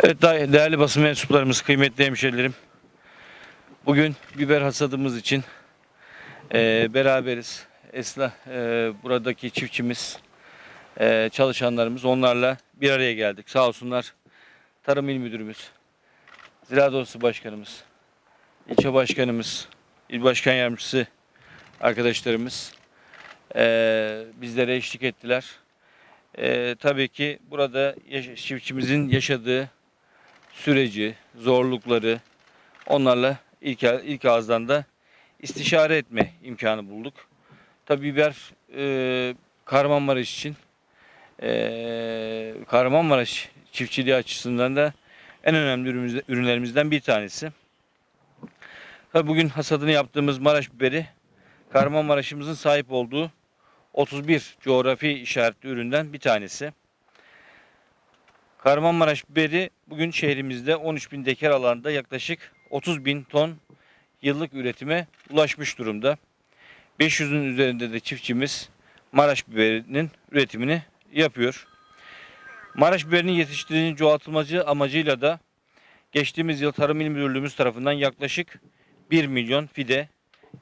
Evet değerli basın mensuplarımız, kıymetli hemşerilerim. Bugün biber hasadımız için eee, beraberiz. Esna eee, buradaki çiftçimiz, eee, çalışanlarımız onlarla bir araya geldik. Sağ olsunlar Tarım İl Müdürümüz, Ziraat Odası Başkanımız, ilçe başkanımız, il başkan yardımcısı arkadaşlarımız eee, bizlere eşlik ettiler. Eee, tabii ki burada yaş- çiftçimizin yaşadığı süreci, zorlukları onlarla ilk, ilk ağızdan da istişare etme imkanı bulduk. Tabii biber e, Kahramanmaraş için e, Kahramanmaraş çiftçiliği açısından da en önemli ürünlerimizden bir tanesi. Tabii bugün hasadını yaptığımız Maraş biberi Kahramanmaraş'ımızın sahip olduğu 31 coğrafi işaretli üründen bir tanesi. Kahramanmaraş biberi bugün şehrimizde 13 bin dekar alanda yaklaşık 30 bin ton yıllık üretime ulaşmış durumda. 500'ün üzerinde de çiftçimiz Maraş biberinin üretimini yapıyor. Maraş biberinin yetiştirildiği çoğaltılmacı amacıyla da geçtiğimiz yıl Tarım İl Müdürlüğümüz tarafından yaklaşık 1 milyon fide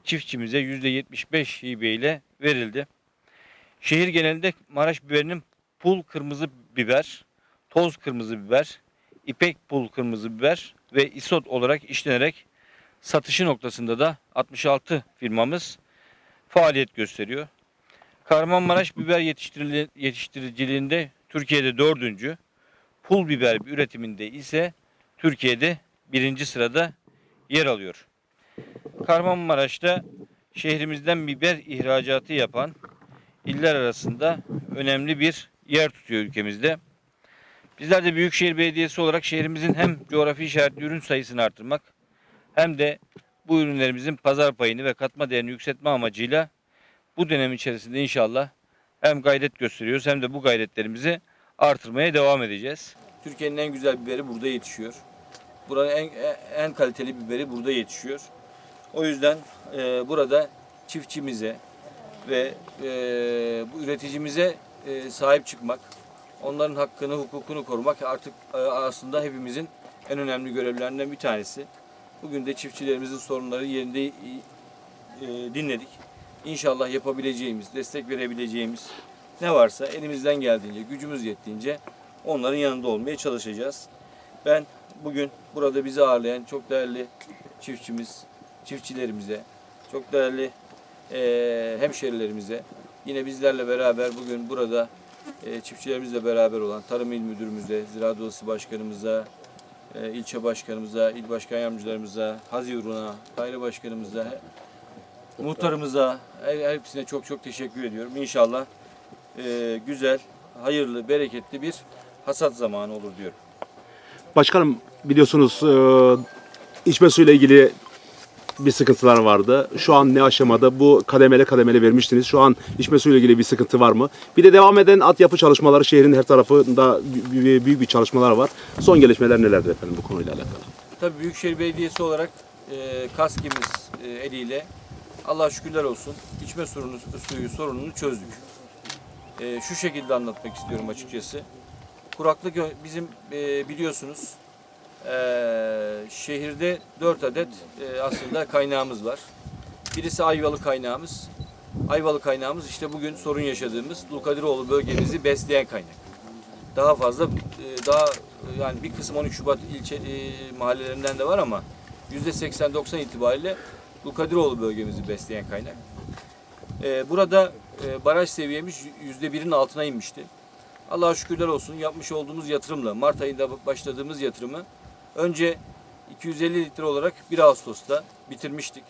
çiftçimize %75 hibe ile verildi. Şehir genelinde Maraş biberinin pul kırmızı biber, toz kırmızı biber, ipek pul kırmızı biber ve isot olarak işlenerek satışı noktasında da 66 firmamız faaliyet gösteriyor. Kahramanmaraş biber yetiştiriciliğinde Türkiye'de dördüncü, pul biber üretiminde ise Türkiye'de birinci sırada yer alıyor. Kahramanmaraş'ta şehrimizden biber ihracatı yapan iller arasında önemli bir yer tutuyor ülkemizde. Bizler de Büyükşehir Belediyesi olarak şehrimizin hem coğrafi işaretli ürün sayısını artırmak hem de bu ürünlerimizin pazar payını ve katma değerini yükseltme amacıyla bu dönem içerisinde inşallah hem gayret gösteriyoruz hem de bu gayretlerimizi artırmaya devam edeceğiz. Türkiye'nin en güzel biberi burada yetişiyor. Buranın en, en kaliteli biberi burada yetişiyor. O yüzden e, burada çiftçimize ve e, bu üreticimize e, sahip çıkmak, onların hakkını, hukukunu korumak artık e, aslında hepimizin en önemli görevlerinden bir tanesi. Bugün de çiftçilerimizin sorunları yerinde e, e, dinledik. İnşallah yapabileceğimiz, destek verebileceğimiz ne varsa elimizden geldiğince, gücümüz yettiğince onların yanında olmaya çalışacağız. Ben bugün burada bizi ağırlayan çok değerli çiftçimiz, çiftçilerimize, çok değerli eee hemşerilerimize, yine bizlerle beraber bugün burada eee, çiftçilerimizle beraber olan Tarım İl Müdürümüze, Ziraat Odası Başkanımıza, eee, ilçe başkanımıza, il başkan yardımcılarımıza, Hazi Uğruna, daire başkanımıza, muhtarımıza, her- hepsine çok çok teşekkür ediyorum. İnşallah eee, güzel, hayırlı, bereketli bir hasat zamanı olur diyorum. Başkanım biliyorsunuz e, içme suyla ilgili bir sıkıntılar vardı. Şu an ne aşamada? Bu kademeli kademeli vermiştiniz. Şu an içme suyla ilgili bir sıkıntı var mı? Bir de devam eden altyapı çalışmaları şehrin her tarafında büyük bir çalışmalar var. Son gelişmeler nelerdir efendim bu konuyla alakalı? Tabii Büyükşehir Belediyesi olarak e, KASKİ'miz e, eliyle Allah şükürler olsun içme sorunu, suyu sorununu çözdük. E, şu şekilde anlatmak istiyorum açıkçası. Kuraklık bizim e, biliyorsunuz e, şehirde 4 adet e, aslında kaynağımız var. Birisi Ayvalı kaynağımız. Ayvalı kaynağımız işte bugün sorun yaşadığımız Lukadiroğlu bölgemizi besleyen kaynak daha fazla e, daha e, yani bir kısım 13 Şubat ilçe e, mahallelerinden de var ama %80-90 itibariyle bu Kadiroğlu bölgemizi besleyen kaynak. E, burada e, baraj seviyemiz %1'in altına inmişti. Allah'a şükürler olsun yapmış olduğumuz yatırımla Mart ayında başladığımız yatırımı önce 250 litre olarak 1 Ağustos'ta bitirmiştik.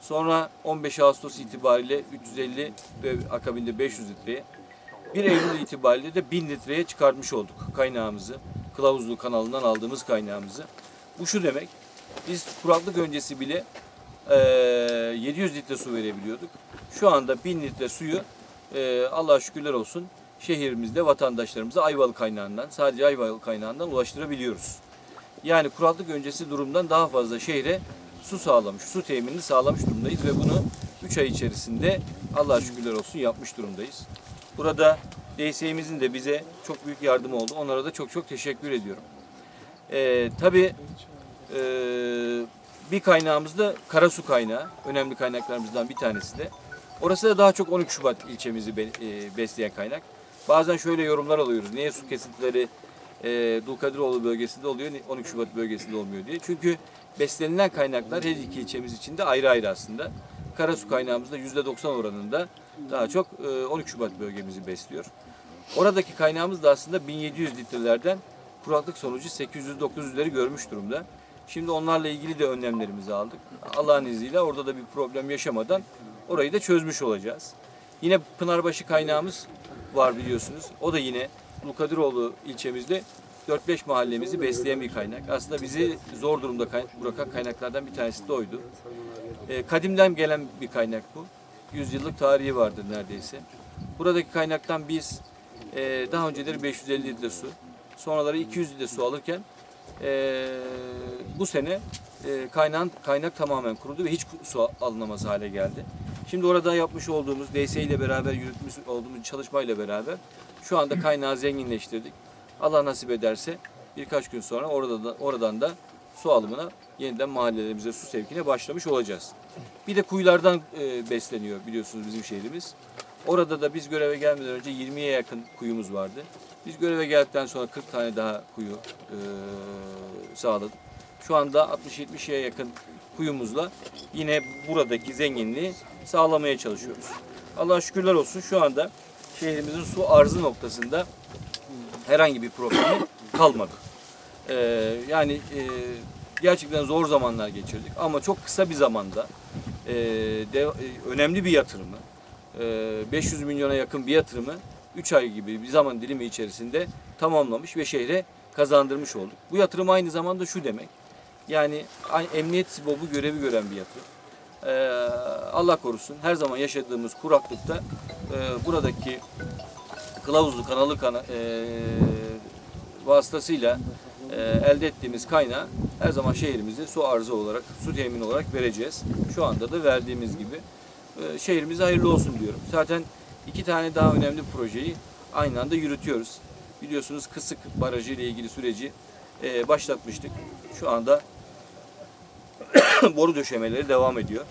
Sonra 15 Ağustos itibariyle 350 ve akabinde 500 litreye 1 Eylül itibariyle de 1000 litreye çıkartmış olduk kaynağımızı. Kılavuzlu kanalından aldığımız kaynağımızı. Bu şu demek, biz kuraklık öncesi bile eee, 700 litre su verebiliyorduk. Şu anda 1000 litre suyu Allah'a şükürler olsun şehrimizde vatandaşlarımıza Ayvalık kaynağından, sadece Ayvalık kaynağından ulaştırabiliyoruz. Yani kuraklık öncesi durumdan daha fazla şehre su sağlamış, su teminini sağlamış durumdayız ve bunu 3 ay içerisinde Allah'a şükürler olsun yapmış durumdayız. Burada DSİ'mizin de bize çok büyük yardımı oldu. Onlara da çok çok teşekkür ediyorum. E, tabii e, bir kaynağımız da karasu kaynağı. Önemli kaynaklarımızdan bir tanesi de. Orası da daha çok 12 Şubat ilçemizi e, besleyen kaynak. Bazen şöyle yorumlar alıyoruz. Niye su kesintileri e, Dulkadiroğlu bölgesinde oluyor, 12 Şubat bölgesinde olmuyor diye. Çünkü beslenilen kaynaklar her iki ilçemiz için de ayrı ayrı aslında. Karasu kaynağımızda %90 oranında daha çok e, 12 Şubat bölgemizi besliyor. Oradaki kaynağımız da aslında 1700 litrelerden kuraklık sonucu 800-900'leri görmüş durumda. Şimdi onlarla ilgili de önlemlerimizi aldık. Allah'ın izniyle orada da bir problem yaşamadan orayı da çözmüş olacağız. Yine Pınarbaşı kaynağımız var biliyorsunuz. O da yine Lukadiroğlu ilçemizde 4-5 mahallemizi besleyen bir kaynak. Aslında bizi zor durumda bırakan kaynaklardan bir tanesi de oydu. E, kadimden gelen bir kaynak bu. Yüzyıllık tarihi vardır neredeyse. Buradaki kaynaktan biz e, daha önceleri 550 litre su, sonraları 200 litre su alırken e, bu sene e, kaynak tamamen kurudu ve hiç su alınamaz hale geldi. Şimdi orada yapmış olduğumuz, DS ile beraber yürütmüş olduğumuz çalışmayla beraber şu anda kaynağı zenginleştirdik. Allah nasip ederse birkaç gün sonra orada da, oradan da su alımına yeniden mahallelerimize su sevkine başlamış olacağız. Bir de kuyulardan e, besleniyor biliyorsunuz bizim şehrimiz. Orada da biz göreve gelmeden önce 20'ye yakın kuyumuz vardı. Biz göreve geldikten sonra 40 tane daha kuyu e, sağladık. Şu anda 60-70'ye yakın kuyumuzla yine buradaki zenginliği sağlamaya çalışıyoruz. Allah'a şükürler olsun şu anda şehrimizin su arzı noktasında herhangi bir problemi kalmadı. Ee, yani e, gerçekten zor zamanlar geçirdik ama çok kısa bir zamanda e, de, e, önemli bir yatırımı, e, 500 milyona yakın bir yatırımı 3 ay gibi bir zaman dilimi içerisinde tamamlamış ve şehre kazandırmış olduk. Bu yatırım aynı zamanda şu demek, yani emniyet sibobu görevi gören bir yatırım. Ee, Allah korusun her zaman yaşadığımız kuraklıkta e, buradaki kılavuzlu kanalı kana, e, vasıtasıyla e, elde ettiğimiz kaynağı her zaman şehrimize su arzı olarak, su temin olarak vereceğiz. Şu anda da verdiğimiz gibi. E, şehrimize hayırlı olsun diyorum. Zaten iki tane daha önemli projeyi aynı anda yürütüyoruz. Biliyorsunuz Kısık Barajı ile ilgili süreci e, başlatmıştık. Şu anda boru döşemeleri devam ediyor.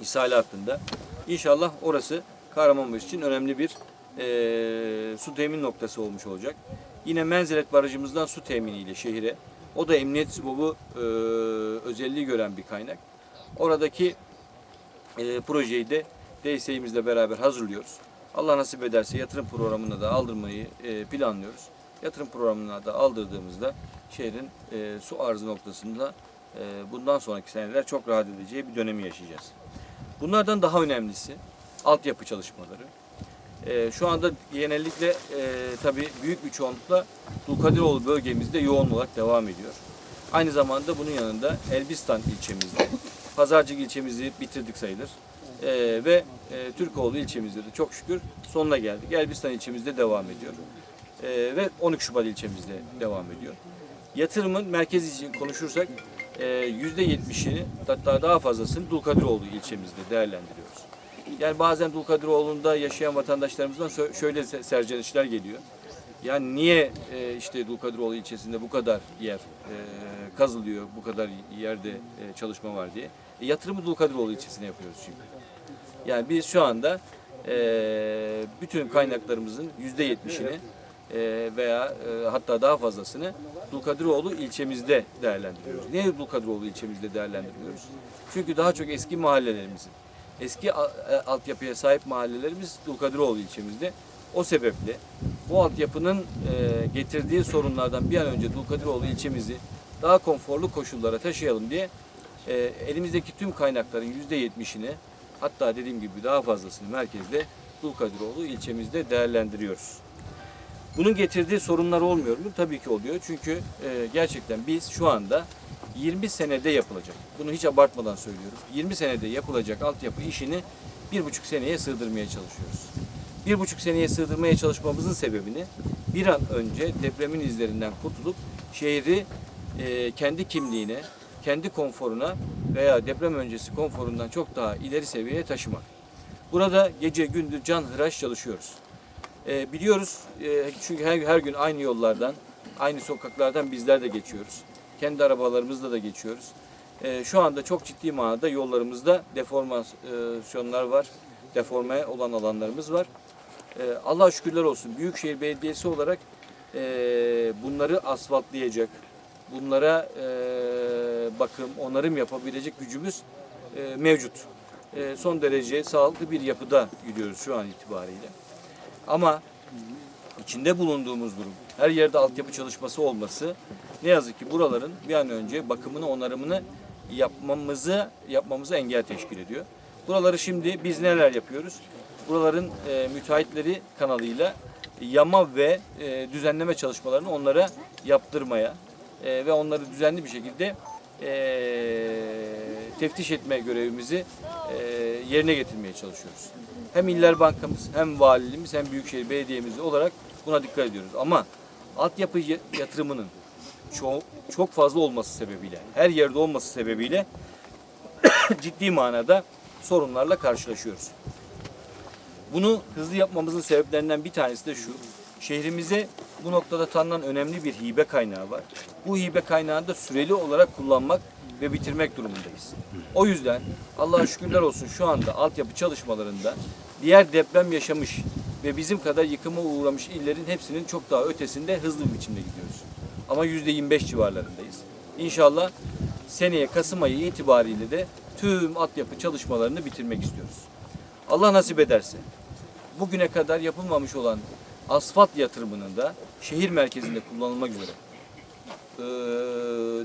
İshal hattında. İnşallah orası Kahramanmaraş için önemli bir e, su temin noktası olmuş olacak. Yine Menzilet Barajımızdan su teminiyle şehire. O da emniyet sibobu e, özelliği gören bir kaynak. Oradaki e, projeyi de DSİ'mizle beraber hazırlıyoruz. Allah nasip ederse yatırım programına da aldırmayı e, planlıyoruz. Yatırım programına da aldırdığımızda şehrin e, su arzı noktasında bundan sonraki seneler çok rahat edeceği bir dönemi yaşayacağız. Bunlardan daha önemlisi altyapı çalışmaları. E, şu anda genellikle e, tabii büyük bir çoğunlukla Dulkadiroğlu bölgemizde yoğun olarak devam ediyor. Aynı zamanda bunun yanında Elbistan ilçemizde, Pazarcık ilçemizi bitirdik sayılır. E, ve e, Türkoğlu ilçemizde de çok şükür sonuna geldik. Elbistan ilçemizde devam ediyor. E, ve 12 Şubat ilçemizde devam ediyor. Yatırımın merkez için konuşursak e, %70'ini hatta daha fazlasını Dulkadiroğlu ilçemizde değerlendiriyoruz. Yani bazen Dulkadiroğlu'nda yaşayan vatandaşlarımızdan şöyle se- serzenişler geliyor. Yani niye e, işte Dulkadiroğlu ilçesinde bu kadar yer e, kazılıyor, bu kadar yerde e, çalışma var diye. E, yatırımı Dulkadiroğlu ilçesine yapıyoruz çünkü. Yani biz şu anda e, bütün kaynaklarımızın yüzde yetmişini veya e, hatta daha fazlasını Dulkadiroğlu ilçemizde değerlendiriyoruz. Niye Dulkadiroğlu ilçemizde değerlendiriyoruz? Çünkü daha çok eski mahallelerimizin, eski e, altyapıya sahip mahallelerimiz Dulkadiroğlu ilçemizde. O sebeple bu altyapının e, getirdiği sorunlardan bir an önce Dulkadiroğlu ilçemizi daha konforlu koşullara taşıyalım diye elimizdeki tüm kaynakların yüzde yetmişini hatta dediğim gibi daha fazlasını merkezde Dulkadiroğlu ilçemizde değerlendiriyoruz. Bunun getirdiği sorunlar olmuyor mu? Tabii ki oluyor. Çünkü e, gerçekten biz şu anda 20 senede yapılacak. Bunu hiç abartmadan söylüyorum. 20 senede yapılacak altyapı işini bir buçuk seneye sığdırmaya çalışıyoruz. Bir buçuk seneye sığdırmaya çalışmamızın sebebini bir an önce depremin izlerinden kurtulup şehri e, kendi kimliğine, kendi konforuna veya deprem öncesi konforundan çok daha ileri seviyeye taşımak. Burada gece gündüz can hıraş çalışıyoruz. E, biliyoruz e, çünkü her, her gün aynı yollardan Aynı sokaklardan bizler de geçiyoruz. Kendi arabalarımızla da geçiyoruz. Ee, şu anda çok ciddi manada yollarımızda deformasyonlar var. Deforme olan alanlarımız var. Ee, Allah'a şükürler olsun. Büyükşehir Belediyesi olarak e, bunları asfaltlayacak, bunlara e, bakım, onarım yapabilecek gücümüz e, mevcut. E, son derece sağlıklı bir yapıda gidiyoruz şu an itibariyle. Ama içinde bulunduğumuz durum, her yerde altyapı çalışması olması ne yazık ki buraların bir an önce bakımını, onarımını yapmamızı yapmamızı engel teşkil ediyor. Buraları şimdi biz neler yapıyoruz? Buraların e, müteahhitleri kanalıyla yama ve e, düzenleme çalışmalarını onlara yaptırmaya e, ve onları düzenli bir şekilde e, teftiş etme görevimizi e, yerine getirmeye çalışıyoruz. Hem İller Bankamız, hem Valiliğimiz, hem Büyükşehir Belediye'miz olarak buna dikkat ediyoruz. Ama altyapı yatırımının çok, çok fazla olması sebebiyle, her yerde olması sebebiyle ciddi manada sorunlarla karşılaşıyoruz. Bunu hızlı yapmamızın sebeplerinden bir tanesi de şu. Şehrimize bu noktada tanınan önemli bir hibe kaynağı var. Bu hibe kaynağını da süreli olarak kullanmak ve bitirmek durumundayız. O yüzden Allah'a şükürler olsun şu anda altyapı çalışmalarında diğer deprem yaşamış ve bizim kadar yıkıma uğramış illerin hepsinin çok daha ötesinde hızlı bir biçimde gidiyoruz. Ama %25 civarlarındayız. İnşallah seneye Kasım ayı itibariyle de tüm altyapı çalışmalarını bitirmek istiyoruz. Allah nasip ederse bugüne kadar yapılmamış olan asfalt yatırımının da şehir merkezinde kullanılmak üzere ee,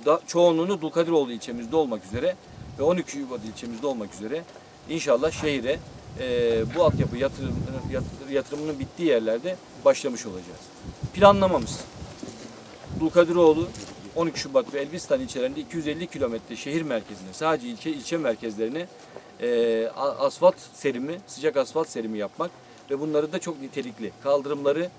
da, çoğunluğunu Dulkadiroğlu ilçemizde olmak üzere ve 12 Şubat ilçemizde olmak üzere inşallah şehire e, bu altyapı yatırım, yat- yatırımının bittiği yerlerde başlamış olacağız. Planlamamız Dulkadiroğlu 12 Şubat ve Elbistan ilçelerinde 250 kilometre şehir merkezine sadece ilçe ilçe merkezlerine e, asfalt serimi, sıcak asfalt serimi yapmak ve bunları da çok nitelikli kaldırımları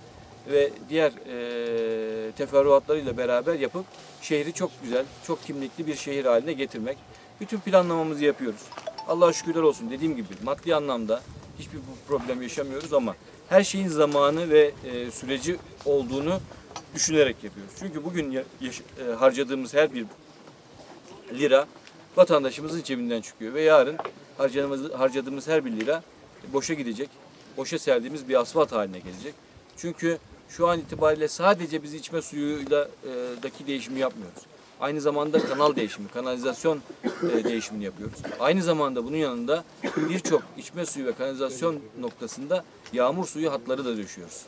ve diğer e, teferruatlarıyla beraber yapıp şehri çok güzel, çok kimlikli bir şehir haline getirmek. Bütün planlamamızı yapıyoruz. Allah'a şükürler olsun dediğim gibi maddi anlamda hiçbir problem yaşamıyoruz ama her şeyin zamanı ve e, süreci olduğunu düşünerek yapıyoruz. Çünkü bugün ya- e, harcadığımız her bir lira vatandaşımızın cebinden çıkıyor ve yarın harcadığımız, harcadığımız her bir lira boşa gidecek. Boşa serdiğimiz bir asfalt haline gelecek. Çünkü şu an itibariyle sadece biz içme suyuyla e, daki değişimi yapmıyoruz. Aynı zamanda kanal değişimi, kanalizasyon e, değişimini yapıyoruz. Aynı zamanda bunun yanında birçok içme suyu ve kanalizasyon noktasında yağmur suyu hatları da döşüyoruz.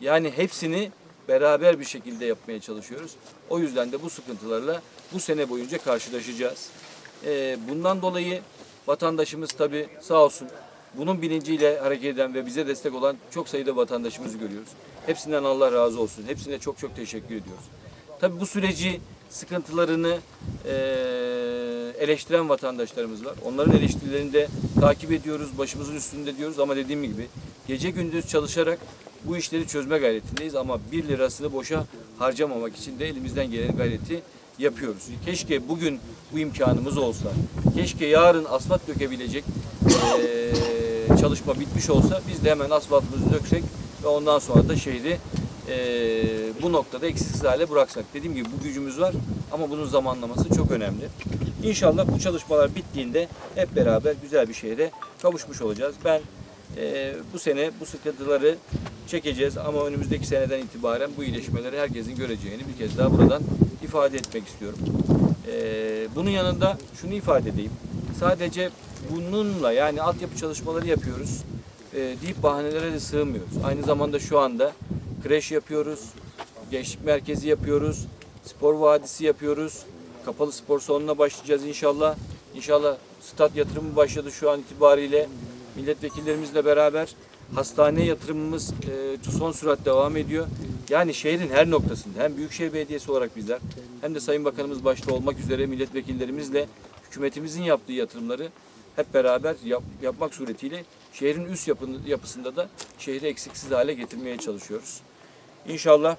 Yani hepsini beraber bir şekilde yapmaya çalışıyoruz. O yüzden de bu sıkıntılarla bu sene boyunca karşılaşacağız. Ee, bundan dolayı vatandaşımız tabii sağ olsun bunun bilinciyle hareket eden ve bize destek olan çok sayıda vatandaşımızı görüyoruz. Hepsinden Allah razı olsun. Hepsine çok çok teşekkür ediyoruz. Tabii bu süreci, sıkıntılarını eee, eleştiren vatandaşlarımız var. Onların eleştirilerini de takip ediyoruz, başımızın üstünde diyoruz ama dediğim gibi gece gündüz çalışarak bu işleri çözme gayretindeyiz ama bir lirasını boşa harcamamak için de elimizden gelen gayreti yapıyoruz. Keşke bugün bu imkanımız olsa, keşke yarın asfalt dökebilecek eee, çalışma bitmiş olsa biz de hemen asfaltımızı döksek ve ondan sonra da şehri eee, bu noktada eksiksiz hale bıraksak. Dediğim gibi bu gücümüz var ama bunun zamanlaması çok önemli. İnşallah bu çalışmalar bittiğinde hep beraber güzel bir şehre kavuşmuş olacağız. Ben eee, bu sene bu sıkıntıları çekeceğiz ama önümüzdeki seneden itibaren bu iyileşmeleri herkesin göreceğini bir kez daha buradan ifade etmek istiyorum. Eee, bunun yanında şunu ifade edeyim. Sadece bununla yani altyapı çalışmaları yapıyoruz e, deyip bahanelere de sığmıyoruz. Aynı zamanda şu anda kreş yapıyoruz, gençlik merkezi yapıyoruz, spor vadisi yapıyoruz. Kapalı spor salonuna başlayacağız inşallah. İnşallah stat yatırımı başladı şu an itibariyle. Milletvekillerimizle beraber hastane yatırımımız e, son sürat devam ediyor. Yani şehrin her noktasında hem Büyükşehir Belediyesi olarak bizler hem de Sayın Bakanımız başta olmak üzere milletvekillerimizle hükümetimizin yaptığı yatırımları hep beraber yap- yapmak suretiyle şehrin üst yapını, yapısında da şehri eksiksiz hale getirmeye çalışıyoruz. İnşallah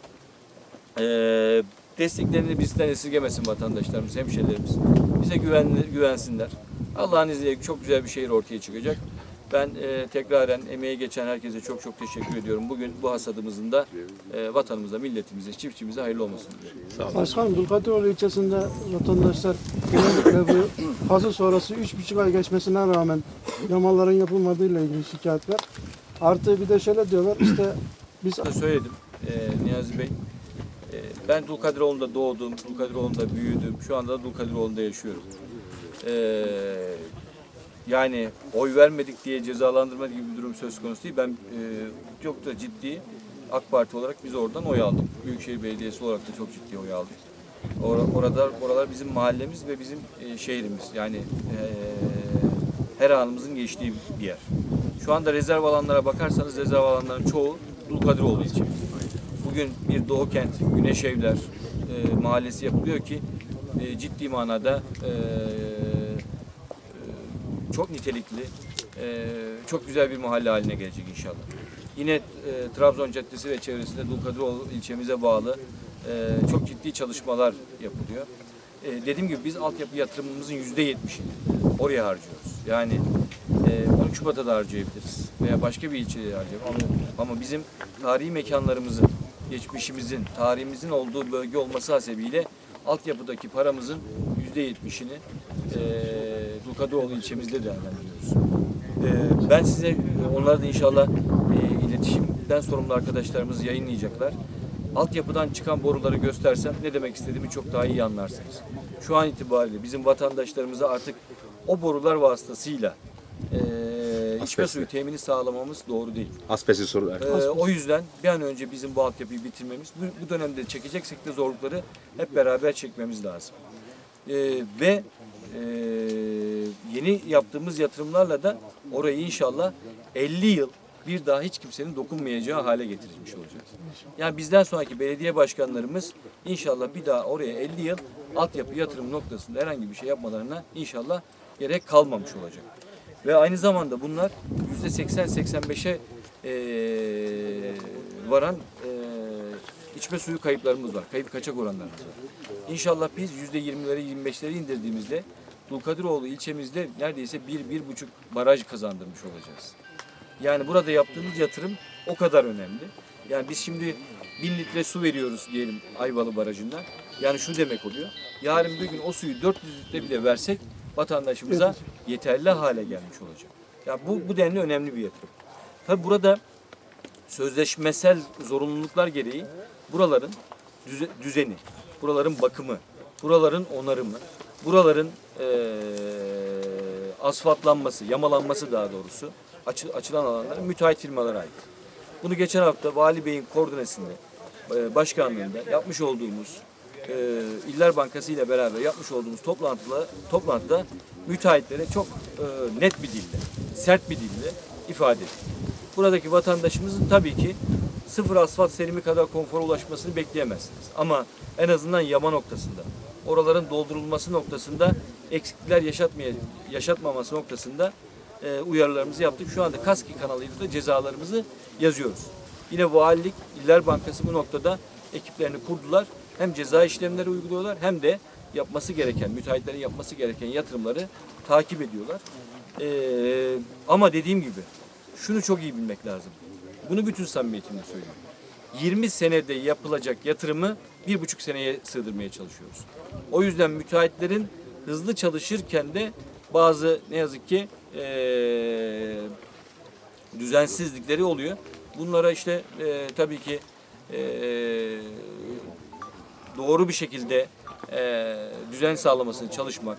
eee desteklerini bizden esirgemesin vatandaşlarımız, hemşehrilerimiz. Bize güven, güvensinler. Allah'ın izniyle çok güzel bir şehir ortaya çıkacak. Ben e, tekraren emeği geçen herkese çok çok teşekkür ediyorum. Bugün bu hasadımızın da e, vatanımıza, milletimize, çiftçimize hayırlı olmasını diliyorum. Başkanım Dulkadiroğlu ilçesinde vatandaşlar genellikle bu hasıl sonrası 3,5 ay geçmesine rağmen yamaların yapılmadığıyla ilgili şikayetler. Artı bir de şöyle diyorlar işte biz söyledim e, Niyazi Bey. E, ben Dulkadiroğlu'nda doğdum, Dulkadiroğlu'nda büyüdüm. Şu anda da Dulkadiroğlu'nda yaşıyorum. E, yani oy vermedik diye cezalandırma gibi bir durum söz konusu değil. Ben e, çok da ciddi AK Parti olarak biz oradan oy aldık. Büyükşehir Belediyesi olarak da çok ciddi oy aldık. Or- orada oralar bizim mahallemiz ve bizim e, şehrimiz. Yani e, her anımızın geçtiği bir yer. Şu anda rezerv alanlara bakarsanız rezerv alanların çoğu Dulkadiroğlu ilçe. Bugün bir Doğu Kent, Güneş Evler e, mahallesi yapılıyor ki e, ciddi manada e, çok nitelikli, e, çok güzel bir mahalle haline gelecek inşallah. Yine e, Trabzon Caddesi ve çevresinde Dulkadiroğlu ilçemize bağlı e, çok ciddi çalışmalar yapılıyor. E, dediğim gibi biz altyapı yatırımımızın yüzde yetmişini oraya harcıyoruz. Yani e, 13 Şubat'a da harcayabiliriz veya başka bir ilçeye harcayabiliriz. Ama, ama bizim tarihi mekanlarımızın, geçmişimizin, tarihimizin olduğu bölge olması hasebiyle altyapıdaki paramızın yüzde yetmişini e, Dulkadiroğlu ilçemizde değerlendiriyoruz. E, ben size onlar da inşallah e, iletişimden sorumlu arkadaşlarımız yayınlayacaklar. Altyapıdan çıkan boruları göstersem ne demek istediğimi çok daha iyi anlarsınız. Şu an itibariyle bizim vatandaşlarımıza artık o borular vasıtasıyla e, içme Asbestli. suyu temini sağlamamız doğru değil. Asbestos soru. Ee, o yüzden bir an önce bizim bu altyapıyı bitirmemiz, bu, bu dönemde çekeceksek de zorlukları hep beraber çekmemiz lazım. Ee, ve e, yeni yaptığımız yatırımlarla da orayı inşallah 50 yıl bir daha hiç kimsenin dokunmayacağı hale getirmiş olacağız. Yani bizden sonraki belediye başkanlarımız inşallah bir daha oraya 50 yıl altyapı yatırım noktasında herhangi bir şey yapmalarına inşallah gerek kalmamış olacak. Ve aynı zamanda bunlar %80-85'e eee varan eee içme suyu kayıplarımız var. Kayıp kaçak oranlarımız var. İnşallah biz %20'leri 25'leri indirdiğimizde Dulkadiroğlu ilçemizde neredeyse bir, bir buçuk baraj kazandırmış olacağız. Yani burada yaptığımız yatırım o kadar önemli. Yani biz şimdi bin litre su veriyoruz diyelim Ayvalı Barajı'ndan. Yani şu demek oluyor. Yarın bir gün o suyu 400 litre bile versek vatandaşımıza yeterli hale gelmiş olacak. Ya bu, bu denli önemli bir yatırım. Tabi burada sözleşmesel zorunluluklar gereği buraların düze- düzeni, buraların bakımı, buraların onarımı, buraların eee, asfaltlanması, yamalanması daha doğrusu açı- açılan alanların müteahhit firmalara ait. Bunu geçen hafta Vali Bey'in koordinesinde, e, başkanlığında yapmış olduğumuz e, İller Bankası ile beraber yapmış olduğumuz toplantıda, toplantıda müteahhitlere çok e, net bir dille, sert bir dille ifade ettik. Buradaki vatandaşımızın tabii ki sıfır asfalt serimi kadar konfora ulaşmasını bekleyemezsiniz. Ama en azından yama noktasında, oraların doldurulması noktasında eksiklikler yaşatmaya, yaşatmaması noktasında e, uyarılarımızı yaptık. Şu anda KASKİ kanalıyla da cezalarımızı yazıyoruz. Yine Valilik, İller Bankası bu noktada ekiplerini kurdular. Hem ceza işlemleri uyguluyorlar hem de yapması gereken, müteahhitlerin yapması gereken yatırımları takip ediyorlar. E, ama dediğim gibi şunu çok iyi bilmek lazım. Bunu bütün samimiyetimle söylüyorum. 20 senede yapılacak yatırımı bir buçuk seneye sığdırmaya çalışıyoruz. O yüzden müteahhitlerin hızlı çalışırken de bazı ne yazık ki eee, düzensizlikleri oluyor. Bunlara işte eee, tabii ki eee, doğru bir şekilde eee, düzen sağlamasını çalışmak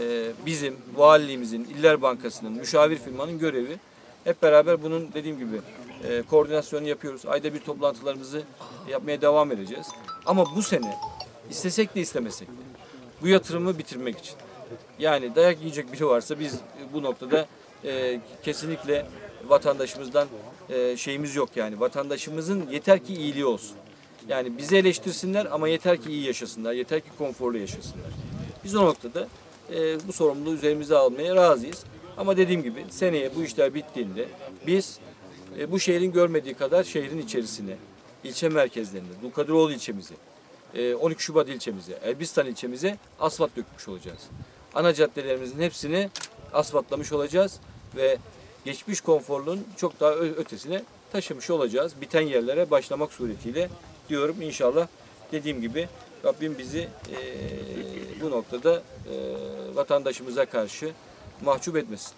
eee, bizim valiliğimizin, İller Bankası'nın, müşavir firmanın görevi. Hep beraber bunun dediğim gibi eee koordinasyonu yapıyoruz. Ayda bir toplantılarımızı yapmaya devam edeceğiz. Ama bu sene istesek de istemesek de bu yatırımı bitirmek için. Yani dayak yiyecek biri varsa biz bu noktada eee, kesinlikle vatandaşımızdan eee, şeyimiz yok yani. Vatandaşımızın yeter ki iyiliği olsun. Yani bizi eleştirsinler ama yeter ki iyi yaşasınlar, yeter ki konforlu yaşasınlar. Biz o noktada eee, bu sorumluluğu üzerimize almaya razıyız. Ama dediğim gibi seneye bu işler bittiğinde biz e, bu şehrin görmediği kadar şehrin içerisine, ilçe merkezlerinde, Dulkadiroğlu ilçemizi, e, 12 Şubat ilçemize, Elbistan ilçemize asfalt dökmüş olacağız. Ana caddelerimizin hepsini asfaltlamış olacağız ve geçmiş konforluğun çok daha ötesine taşımış olacağız. Biten yerlere başlamak suretiyle diyorum inşallah dediğim gibi Rabbim bizi eee, bu noktada eee, vatandaşımıza karşı mahcup etmesin.